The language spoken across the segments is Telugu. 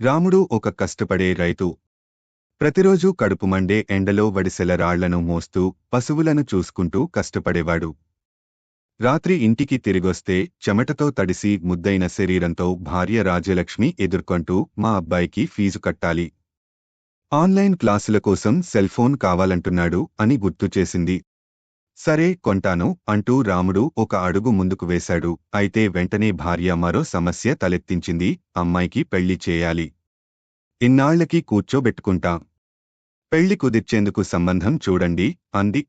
రాముడు ఒక కష్టపడే రైతు. ప్రతిరోజూ కడుపు మండే ఎండలో వడిసెల రాళ్ళను మోస్తూ పశువులను చూసుకుంటూ కష్టపడేవాడు. రాత్రి ఇంటికి తిరిగొస్తే చెమటతో తడిసి ముద్దైన శరీరంతో భార్య రాజ్యలక్ష్మి ఎదుర్కొంటూ మా అబ్బాయికి ఫీజు కట్టాలి. ఆన్లైన్ క్లాసుల కోసం సెల్ఫోన్ కావాలంటున్నాడు అని గుర్తు చేసింది సరే కొంటాను అంటూ రాముడు ఒక అడుగు ముందుకు వేశాడు. అయితే వెంటనే భార్య మరో సమస్య తలెత్తించింది. అమ్మాయికి పెళ్ళి చేయాలి. ఇన్నాళ్ళకి కూర్చోబెట్టుకుంటా. పెళ్ళి కుదిర్చేందుకు సంబంధం చూడండి అంది.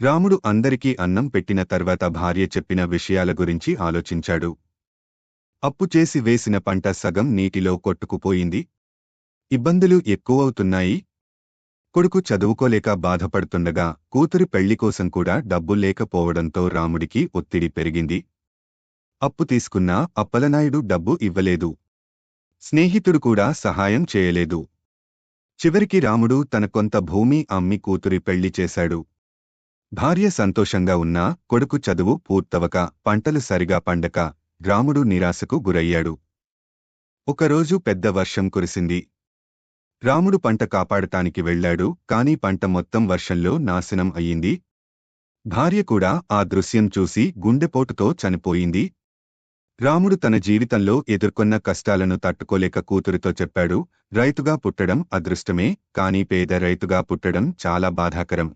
రాముడు అందరికీ అన్నం పెట్టిన తర్వాత భార్య చెప్పిన విషయాల గురించి ఆలోచించాడు. అప్పు చేసి వేసిన పంట సగం నీటిలో కొట్టుకుపోయింది. ఇబ్బందులు ఎక్కువవుతున్నాయి. కొడుకు చదువుకోలేక బాధపడుతుండగా కూతురి పెళ్ళికోసం కూడా డబ్బు లేకపోవడంతో రాముడికి ఒత్తిడి పెరిగింది. అప్పు తీసుకున్నా అప్పలనాయుడు డబ్బు ఇవ్వలేదు. స్నేహితుడు కూడా సహాయం చేయలేదు. చివరికి రాముడు తన కొంత భూమి అమ్మి కూతురి పెళ్ళి చేశాడు. భార్య సంతోషంగా ఉన్నా కొడుకు చదువు పూర్తవక పంటలు సరిగా పండక రాముడు నిరాశకు గురయ్యాడు. ఒకరోజు పెద్ద వర్షం కురిసింది. రాముడు పంట కాపాడటానికి వెళ్ళాడు కాని పంట మొత్తం వర్షంలో నాశనం అయ్యింది. భార్య కూడా ఆ దృశ్యం చూసి గుండెపోటుతో చనిపోయింది. రాముడు తన జీవితంలో ఎదుర్కొన్న కష్టాలను తట్టుకోలేక కూతురితో చెప్పాడు రైతుగా పుట్టడం అదృష్టమే కాని పేద రైతుగా పుట్టడం చాలా బాధాకరం.